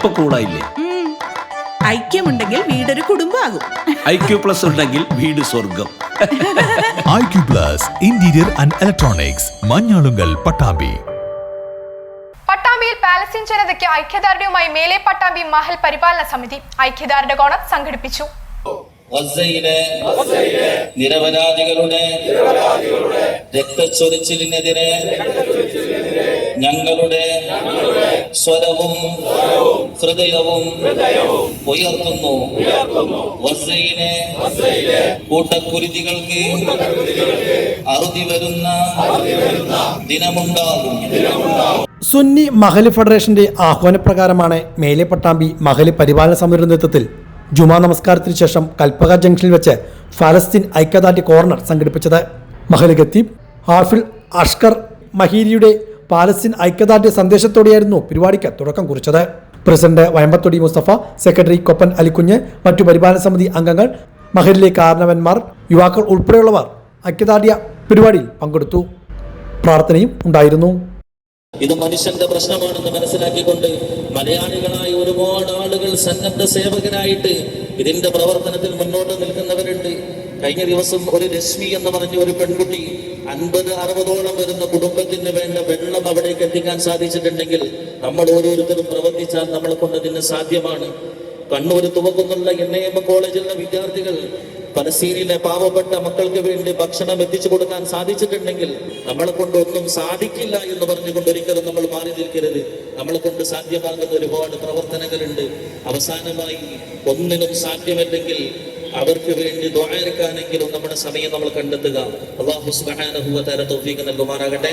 ഇപ്പൊ കൂളായില്ലേ ഐക്യമുണ്ടെങ്കിൽ വീടൊരു കുടുംബമാകും. ഐക്യു ക്യു പ്ലസ് ഉണ്ടെങ്കിൽ വീട് സ്വർഗം. IQ Q plus interior and electronics Manjalungal Pattambi. പട്ടാമ്പിയിൽ Palestine ജനതയ്ക്ക് ഐക്യദാർഢ്യവുമായി മേലെ പട്ടാമ്പി മഹൽ പരിപാലന സമിതി ഐക്യദാർഢ്യ കോണം സംഘടിപ്പിച്ചു. ഗസയിലെ നിരപരാധികളുടെ രക്തച്ചൊരിച്ചിലിനെതിരെ ഞങ്ങളുടെ സ്വരവും ഹൃദയവും ഉയർത്തുന്നു. ഗസയിലെ കൂട്ടക്കുരുതികൾക്ക് അറുതി വരുന്ന ദിനമുണ്ടാകും. സുന്നി മഹൽ ഫെഡറേഷന്റെ ആഹ്വാനപ്രകാരമാണ് മേലെ പട്ടാമ്പി മഹൽ പരിപാലന സമിതിയുടെ നേതൃത്വത്തിൽ ജുമാ നമസ്കാരത്തിന് ശേഷം കൽപ്പക ജംഗ്ഷനിൽ വെച്ച് ഫലസ്തീൻ ഐക്യദാർഢ്യ കോർണർ സംഘടിപ്പിച്ചത് മഹലഗത്തി ഹാഫിൽ അഷ്കർ മഹീരിയുടെ പാലസ്തീൻ ഐക്യദാർഢ്യ സന്ദേശത്തോടെയായിരുന്നു പരിപാടിക്ക് തുടക്കം കുറിച്ചത്. പ്രസിഡന്റ് വയമ്പത്തൊടി മുസ്തഫ സെക്രട്ടറി കൊപ്പൻ അലിക്കുഞ്ഞ് മറ്റു പരിപാലന സമിതി അംഗങ്ങൾ മഹലിലെ കാരണവന്മാർ യുവാക്കൾ ഉൾപ്പെടെയുള്ളവർ ഐക്യദാർഢ്യ പരിപാടിയിൽ പങ്കെടുത്തു. പ്രാർത്ഥനയും ഉണ്ടായിരുന്നു. ഇത് മനുഷ്യന്റെ പ്രശ്നമാണെന്ന് മനസ്സിലാക്കിക്കൊണ്ട് മലയാളികളായ ഒരുപാട് ആളുകൾ സന്നദ്ധ സേവകരായിട്ട് ഇതിന്റെ പ്രവർത്തനത്തിൽ മുന്നോട്ട് നിൽക്കുന്നവരുണ്ട്. കഴിഞ്ഞ ദിവസം ഒരു രശ്മി എന്ന് പറഞ്ഞ ഒരു പെൺകുട്ടി അൻപത് അറുപതോളം വരുന്ന കുടുംബത്തിന് വേണ്ട വെള്ളം അവിടേക്ക് എത്തിക്കാൻ സാധിച്ചിട്ടുണ്ടെങ്കിൽ നമ്മൾ ഓരോരുത്തരും പ്രവർത്തിച്ചാൽ നമ്മളെ കൊണ്ട് ഇതിന് സാധ്യമാണ്. കണ്ണൂർ തുവക്കുന്നുള്ള എൻ എം കോളേജിലെ വിദ്യാർത്ഥികൾ പലസ്തീനിലെ പാവപ്പെട്ട മക്കൾക്ക് വേണ്ടി ഭക്ഷണം എത്തിച്ചു കൊടുക്കാൻ സാധിച്ചിട്ടുണ്ടെങ്കിൽ നമ്മളെ കൊണ്ട് ഒന്നും സാധിക്കില്ല എന്ന് പറഞ്ഞുകൊണ്ട് ഒരിക്കലും നമ്മൾ മാറി നിൽക്കരുത്. നമ്മളെ കൊണ്ട് സാധ്യമാകുന്ന ഒരുപാട് പ്രവർത്തനങ്ങളുണ്ട്. അവസാനമായി ഒന്നിനും സാധ്യമല്ലെങ്കിൽ അവർക്ക് വേണ്ടി ദ്വാരക്കാനെങ്കിലും നമ്മുടെ സമയം നമ്മൾ കണ്ടെത്തുക. അള്ളാഹു സുബ്ഹാനഹു തര തൗഫീഖ് നൽകുമാറാകട്ടെ.